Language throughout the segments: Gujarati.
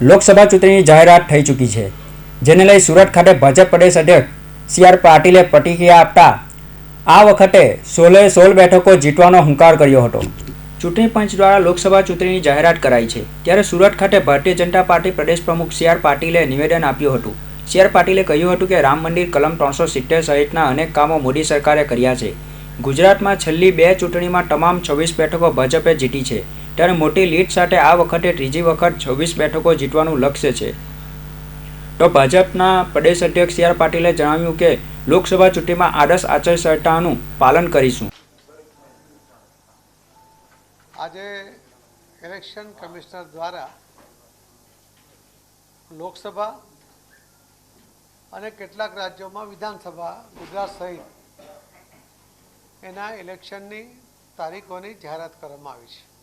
લોકસભા ચૂંટણીની જાહેરાત થઈ ચૂકી છે, જેને લઈ સુરત ખાતે ભાજપ પ્રદેશ અધ્યક્ષ સી આર પાટીલે પ્રતિક્રિયા આપતા આ વખતે સોલે સોળ બેઠકો જીતવાનો હુંકાર કર્યો હતો. ચૂંટણી પંચ દ્વારા લોકસભા ચૂંટણીની જાહેરાત કરાઈ છે, ત્યારે સુરત ખાતે ભારતીય જનતા પાર્ટી પ્રદેશ પ્રમુખ સી આર પાટીલે નિવેદન આપ્યું હતું. સી આર પાટીલે કહ્યું હતું કે રામ મંદિર કલમ ત્રણસો સિત્તેર સહિતના અનેક કામો મોદી સરકારે કર્યા છે. ગુજરાતમાં છેલ્લી બે ચૂંટણીમાં તમામ છવ્વીસ બેઠકો ભાજપે જીતી છે. ત્યારે મોટી લીડ સાથે આ વખતે ત્રીજી વખત છવ્વીસ બેઠકો જીતવાનું લક્ષ્ય છે. તો ભાજપના પ્રદેશ અધ્યક્ષ સી આર પાટીલે જણાવ્યું કે, લોકસભા ચૂંટણીમાં આદર્શ આચારસંહિતાનું પાલન કરીશું. આજે ઇલેક્શન કમિશનર દ્વારા લોકસભા અને કેટલાક રાજ્યોમાં વિધાનસભા, ગુજરાત સહિત એના ઇલેક્શનની તારીખોની જાહેરાત કરવામાં આવી છે.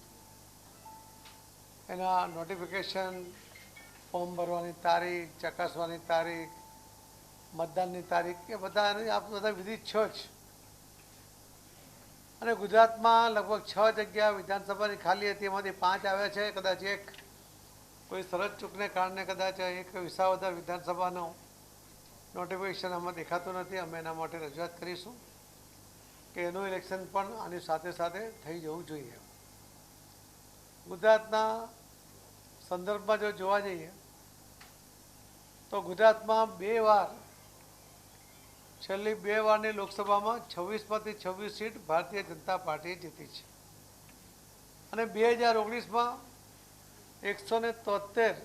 એના નોટિફિકેશન ફોર્મ ભરવાની તારીખ, ચકાસવાની તારીખ, મતદાનની તારીખ, એ બધા એની આ બધા વિધિ છે જ. અને ગુજરાતમાં લગભગ છ જગ્યા વિધાનસભાની ખાલી હતી, એમાંથી પાંચ આવ્યા છે, કદાચ એક કોઈ સરહદ ચૂકને કારણે કદાચ એક વિસાવદર વિધાનસભાનો નોટિફિકેશન આમાં દેખાતું નથી, અમે એના માટે રજૂઆત કરીશું કે એનું ઇલેક્શન પણ આની સાથે સાથે થઈ જવું જોઈએ. ગુજરાતના સંદર્ભમાં જો જોવા જઈએ, તો ગુજરાતમાં બે વાર, છેલ્લી બે વારની લોકસભામાં છવ્વીસમાંથી છવ્વીસ સીટ ભારતીય જનતા પાર્ટીએ જીતી છે. અને બે હજાર ઓગણીસમાં એકસો ને તોતેર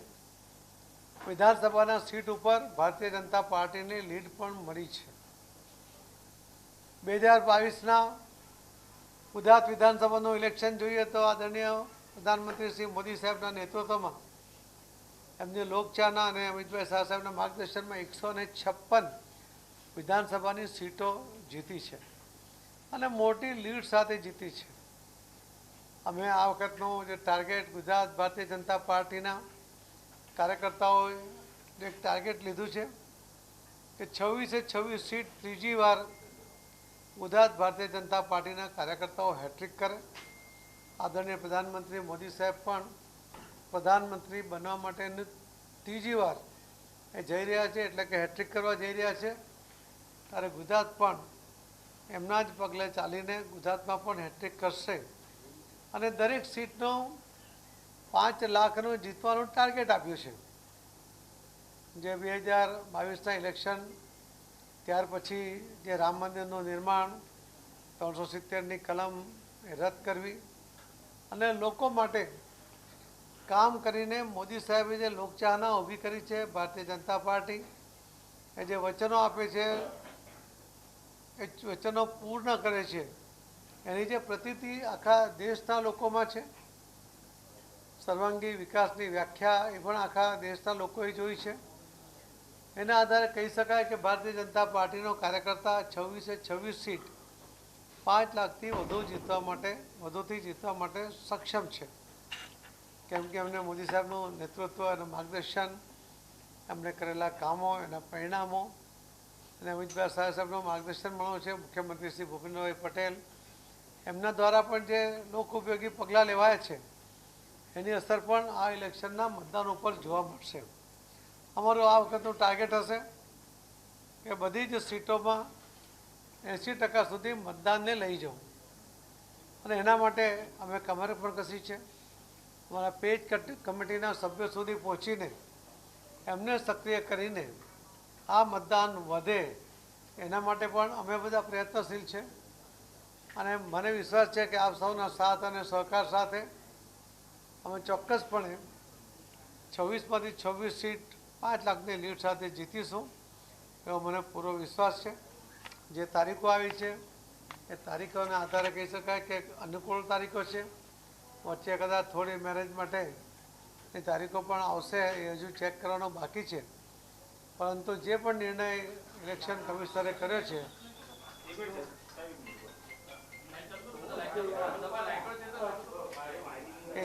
વિધાનસભાના સીટ ઉપર ભારતીય જનતા પાર્ટીની લીડ પણ મળી છે. બે હજાર બાવીસના ગુજરાત વિધાનસભાનું ઇલેક્શન જોઈએ તો આદરણીય પ્રધાનમંત્રી શ્રી મોદી સાહેબના નેતૃત્વમાં એમની લોકચાના અને અમિતભાઈ શાહ સાહેબના માર્ગદર્શનમાં એકસો ને છપ્પન વિધાનસભાની સીટો જીતી છે અને મોટી લીડ સાથે જીતી છે. અમે આ વખતનું જે ટાર્ગેટ ગુજરાત ભારતીય જનતા પાર્ટીના કાર્યકર્તાઓએ એક ટાર્ગેટ લીધું છે કે છવ્વીસે છવ્વીસ સીટ ત્રીજી વાર ગુજરાત ભારતીય જનતા પાર્ટીના કાર્યકર્તાઓ હેટ્રિક કરે. આદરણીય પ્રધાનમંત્રી મોદી સાહેબ પણ પ્રધાનમંત્રી બનવા માટેની ત્રીજી વાર એ જઈ રહ્યા છે, એટલે કે હેટ્રિક કરવા જઈ રહ્યા છે. ત્યારે ગુજરાત પણ એમના જ પગલે ચાલીને ગુજરાતમાં પણ હેટ્રિક કરશે. અને દરેક સીટનો પાંચ લાખનું જીતવાનું ટાર્ગેટ આપ્યું છે. જે બે હજાર બાવીસના ઇલેક્શન ત્યાર પછી જે રામ મંદિરનું નિર્માણ, ત્રણસો સિત્તેરની કલમ રદ કરવી અને લોકો માટે કામ કરીને મોદી સાહેબે જે લોકચાહના ઊભી કરી છે, ભારતીય જનતા પાર્ટી, એ જે વચનો આપે છે, એ વચનો પૂર્ણ કરે છે, એની જે પ્રતિતિ આખા દેશના લોકોમાં છે. સર્વાંગી વિકાસની વ્યાખ્યા એ પણ આખા દેશના લોકોએ જોઈ છે. એના આધારે કહી શકાય કે ભારતીય જનતા પાર્ટીનો કાર્યકર્તા છવ્વીસે છવ્વીસ સીટ પાંચ લાખથી વધુ જીતવા માટે, વધુથી જીતવા માટે સક્ષમ છે. કેમ કે એમને મોદી સાહેબનું નેતૃત્વ અને માર્ગદર્શન એમણે કરેલા કામો, એના પરિણામો અને અમિતભાઈ શાહ સાહેબનું માર્ગદર્શન મળ્યું છે. મુખ્યમંત્રી શ્રી ભૂપેન્દ્રભાઈ પટેલ એમના દ્વારા પણ જે લોક ઉપયોગી પગલાં લેવાયા છે, એની અસર પણ આ ઇલેક્શનના મતદાન ઉપર જોવા મળશે. અમારું આ વખતનું ટાર્ગેટ હશે કે બધી જ સીટોમાં એંસી ટકા સુધી મતદાનને લઈ જવું. અને એના માટે અમે કમર પણ કસી છે. અમારા પેજ કમિટીના સભ્યો સુધી પહોંચીને એમને સક્રિય કરીને આ મતદાન વધે એના માટે પણ અમે બધા પ્રયત્નશીલ છે. અને મને વિશ્વાસ છે કે આપ સૌના સાથ અને સહકાર સાથે અમે ચોક્કસપણે છવ્વીસમાંથી છવ્વીસ સીટ પાંચ લાખની લીડ સાથે જીતીશું એવો મને પૂરો વિશ્વાસ છે. જે તારીખો આવી છે, એ તારીખોના આધારે કહી શકાય કે અનુકૂળ તારીખો છે. વચ્ચે કદાચ થોડી મેરેજ માટે એ તારીખો પણ આવશે, એ હજુ ચેક કરવાનો બાકી છે. પરંતુ જે પણ નિર્ણય ઇલેક્શન કમિશનરે કર્યો છે કે